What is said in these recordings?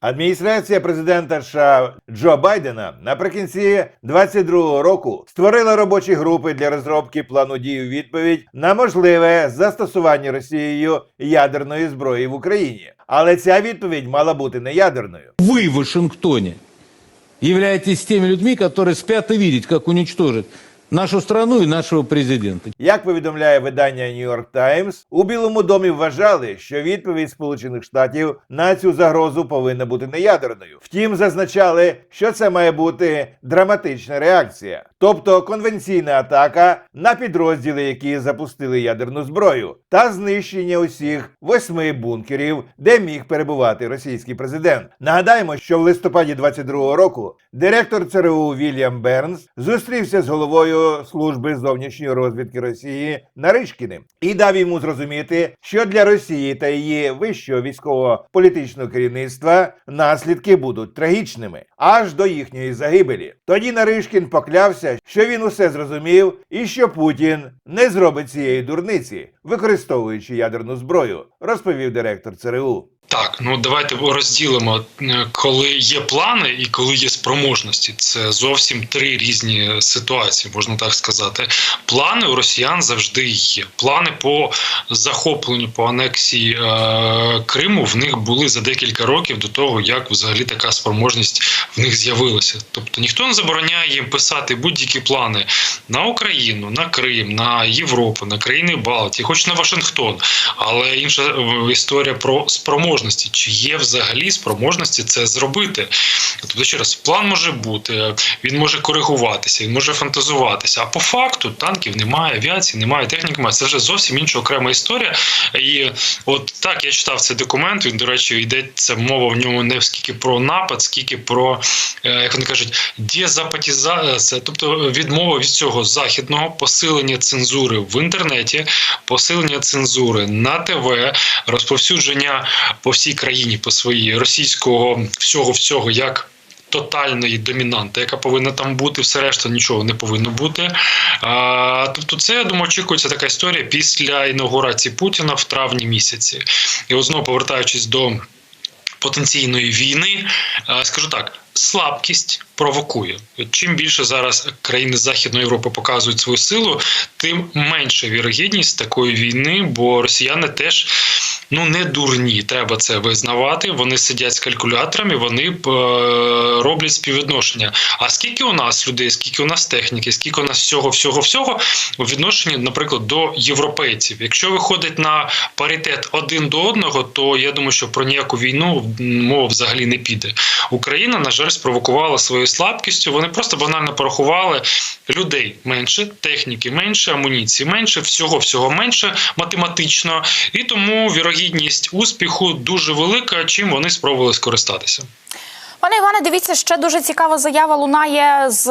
Адміністрація президента США Джо Байдена наприкінці 22-го року створила робочі групи для розробки плану дій у відповідь на можливе застосування Росією ядерної зброї в Україні. Але ця відповідь мала бути не ядерною. Вы в Вашингтоне являетесь теми людьми, которые спят и видят, как уничтожить нашу страну і нашого президента. Як повідомляє видання New York Times, у Білому домі вважали, що відповідь Сполучених Штатів на цю загрозу повинна бути неядерною. Втім, зазначали, що це має бути драматична реакція, тобто конвенційна атака на підрозділи, які запустили ядерну зброю, та знищення усіх восьми бункерів, де міг перебувати російський президент. Нагадаємо, що в листопаді 22-го року директор ЦРУ Вільям Бернс зустрівся з головою служби зовнішньої розвідки Росії Наришкіним і дав йому зрозуміти, що для Росії та її вищого військово-політичного керівництва наслідки будуть трагічними аж до їхньої загибелі. Тоді Наришкін поклявся, що він усе зрозумів і що Путін не зробить цієї дурниці, використовуючи ядерну зброю, розповів директор ЦРУ. Так, ну давайте розділимо, е, коли є плани і коли є спроможності. Це зовсім три різні ситуації, можна так сказати. Плани у росіян завжди є. Плани по захопленню, по анексії е, Криму в них були за декілька років до того, як взагалі така спроможність в них з'явилася. Тобто ніхто не забороняє їм писати будь-які плани на Україну, на Крим, на Європу, на країни Балтії, хоч на Вашингтон. Але інша е, історія про спроможності. Чи є взагалі спроможності це зробити? Тобто, ще раз, план може бути, він може коригуватися, він може фантазуватися. А по факту танків немає, авіації немає, техніки немає. Це вже зовсім інша окрема історія. І от так я читав цей документ. Він, до речі, йдеться мова в ньому не скільки про напад, скільки про, е, як вони кажуть, дезапатізація, тобто відмова від цього західного посилення цензури в інтернеті, посилення цензури на ТВ, розповсюдження по всій країні, по своїй російського всього всього як. Тотальної домінанти, яка повинна там бути, все решта нічого не повинно бути. А, тобто, це я думаю, очікується така історія після інаугурації Путіна в травні місяці. І от знову повертаючись до потенційної війни, скажу так: слабкість провокує. Чим більше зараз країни Західної Європи показують свою силу, тим менша вірогідність такої війни, бо росіяни теж ну не дурні, треба це визнавати. Вони сидять з калькуляторами, вони е, роблять співвідношення. А скільки у нас людей, скільки у нас техніки, скільки у нас всього, всього, всього у відношенні, наприклад, до європейців. Якщо виходить на паритет один до одного, то я думаю, що про ніяку війну мова взагалі не піде. Україна, на жаль, спровокувала своєю слабкістю. Вони просто банально порахували людей менше, техніки менше, амуніції менше, всього всього менше математично, і тому вірогідність успіху дуже велика, чим вони спробували скористатися. Пане Іване, дивіться, ще дуже цікава заява лунає з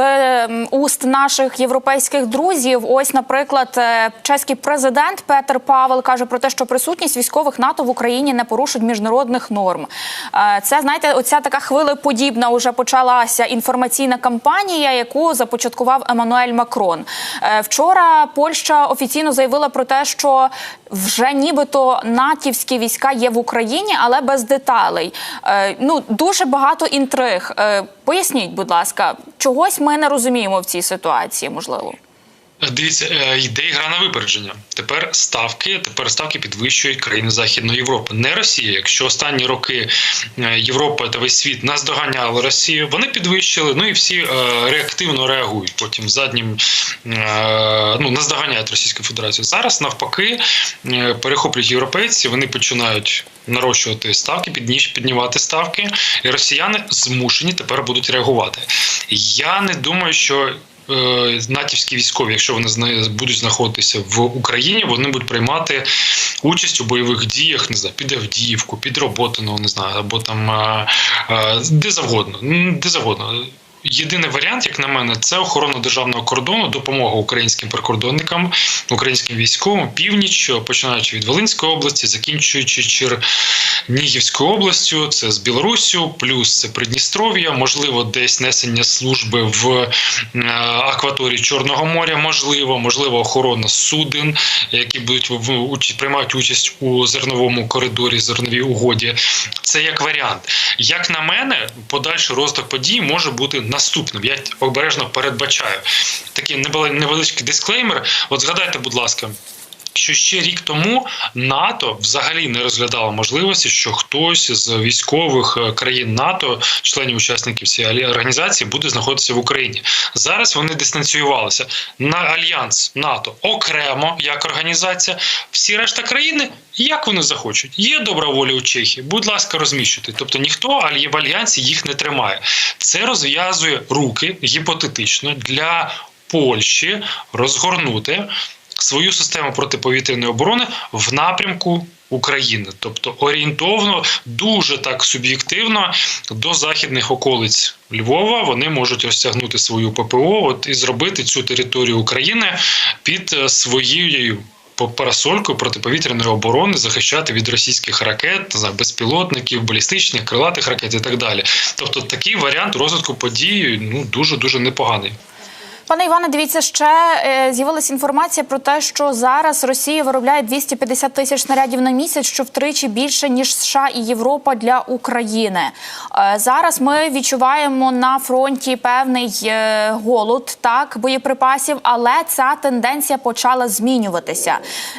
уст наших європейських друзів. Ось, наприклад, е, чеський президент Петер Павел каже про те, що присутність військових НАТО в Україні не порушить міжнародних норм. Е, Це знаєте, оця така хвилеподібна уже почалася інформаційна кампанія, яку започаткував Еммануель Макрон. Е, Вчора Польща офіційно заявила про те, що вже нібито натівські війська є в Україні, але без деталей. Е, Ну дуже багато інтриг. Е, Поясніть, будь ласка, чогось ми не розуміємо в цій ситуації, можливо. Дивіться, е, йде гра на випередження. Тепер ставки, тепер ставки підвищують країни Західної Європи, не Росія. Якщо останні роки е, Європа та весь світ наздоганяли Росію, вони підвищили. Ну і всі е, реактивно реагують. Потім заднім ну наздоганяють Російську Федерацію. Зараз навпаки перехоплюють європейці. Вони починають нарощувати ставки, піднімати ставки, і росіяни змушені тепер будуть реагувати. Я не думаю, що натівські військові, якщо вони будуть знаходитися в Україні, вони будуть приймати участь у бойових діях, не знаю, під Авдіївку, під Роботино, не знаю, або там е, е, де завгодно. Де завгодно. Єдиний варіант, як на мене, це охорона державного кордону, допомога українським прикордонникам, українським військовим, північ, починаючи від Волинської області, закінчуючи Чернігівською областю, це з Білоруссю, плюс це Придністров'я, можливо, десь несення служби в е, акваторії Чорного моря, можливо, можливо, охорона суден, які будуть в, участь у зерновому коридорі, зерновій угоді. Це як варіант. Як на мене, подальший розвиток подій може бути наступним. Я обережно передбачаю. Такий невели- невеличкий дисклеймер. От згадайте, будь ласка. Що ще рік тому НАТО взагалі не розглядало можливості, що хтось з військових е, країн НАТО, членів учасників цієї організації, буде знаходитися в Україні. Зараз вони дистанціювалися на альянс НАТО окремо як організація. Всі решта країни, як вони захочуть. Є добра воля у Чехії, будь ласка, розміщуйте. Тобто ніхто в альянсі їх не тримає. Це розв'язує руки гіпотетично для Польщі розгорнути свою систему протиповітряної оборони в напрямку України, тобто орієнтовно, дуже так суб'єктивно до західних околиць Львова вони можуть розтягнути свою ППО от, і зробити цю територію України під е, своєю парасолькою протиповітряної оборони захищати від російських ракет, знаю, безпілотників, балістичних, крилатих ракет і так далі. Тобто такий варіант розвитку подій ну дуже дуже непоганий. Пане Іване, дивіться, ще е, з'явилася інформація про те, що зараз Росія виробляє 250 тисяч снарядів на місяць, що втричі більше ніж США і Європа для України. Е, зараз ми відчуваємо на фронті певний е, голод, так боєприпасів, але ця тенденція почала змінюватися.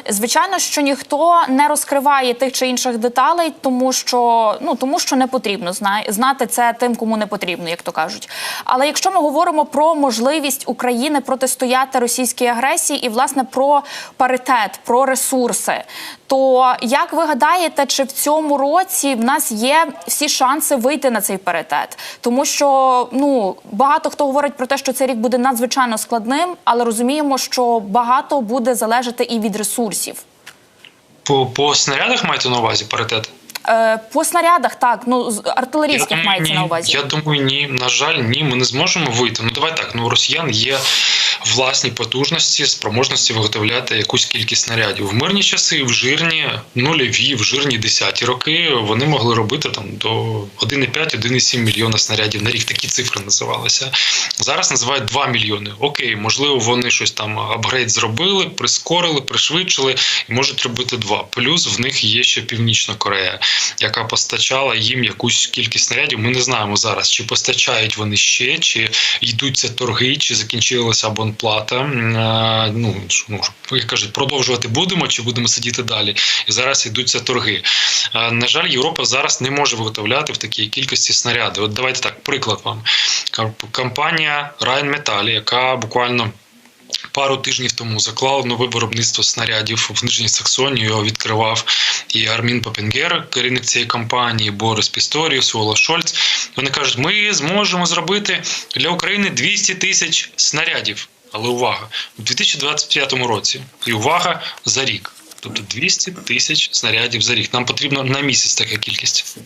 Звичайно, що ніхто не розкриває тих чи інших деталей, тому що ну тому, що не потрібно знати це тим, кому не потрібно, як то кажуть. Але якщо ми говоримо про можливість України протистояти російській агресії і власне про паритет, про ресурси, то як ви гадаєте, чи в цьому році в нас є всі шанси вийти на цей паритет? Тому що ну багато хто говорить про те, що цей рік буде надзвичайно складним, але розуміємо, що багато буде залежати і від ресурсів. По, по снарядах маєте на увазі паритет? Е, по снарядах, так, ну з артилерійських мається на увазі. Я думаю, ні. На жаль, ні, ми не зможемо вийти. Ну давай так. Ну росіян є власні потужності, спроможності виготовляти якусь кількість снарядів. В мирні часи, в жирні нульові, в жирні десяті роки вони могли робити там до 1,5-1,7 мільйона снарядів на рік. Такі цифри називалися. Зараз називають 2 мільйони. Окей, можливо, вони щось там апгрейд зробили, прискорили, пришвидшили і можуть робити два. Плюс в них є ще Північна Корея, яка постачала їм якусь кількість снарядів. Ми не знаємо зараз, чи постачають вони ще, чи йдуться торги, чи закінчилася абонплата. Е, Ну ну як кажуть, продовжувати будемо, чи будемо сидіти далі. І зараз йдуться торги. Е, На жаль, Європа зараз не може виготовляти в такій кількості снаряди. От давайте так, приклад вам. Компанія Rheinmetall, яка буквально пару тижнів тому заклала нове виробництво снарядів в Нижній Саксонії. Його відкривав і Армін Папінгер, керівник цієї компанії, Борис Пісторіус, Ола Шольц. Вони кажуть, ми зможемо зробити для України 200 тисяч снарядів. Але увага, у 2025 році і увага за рік. Тобто 200 тисяч снарядів за рік. Нам потрібно на місяць така кількість.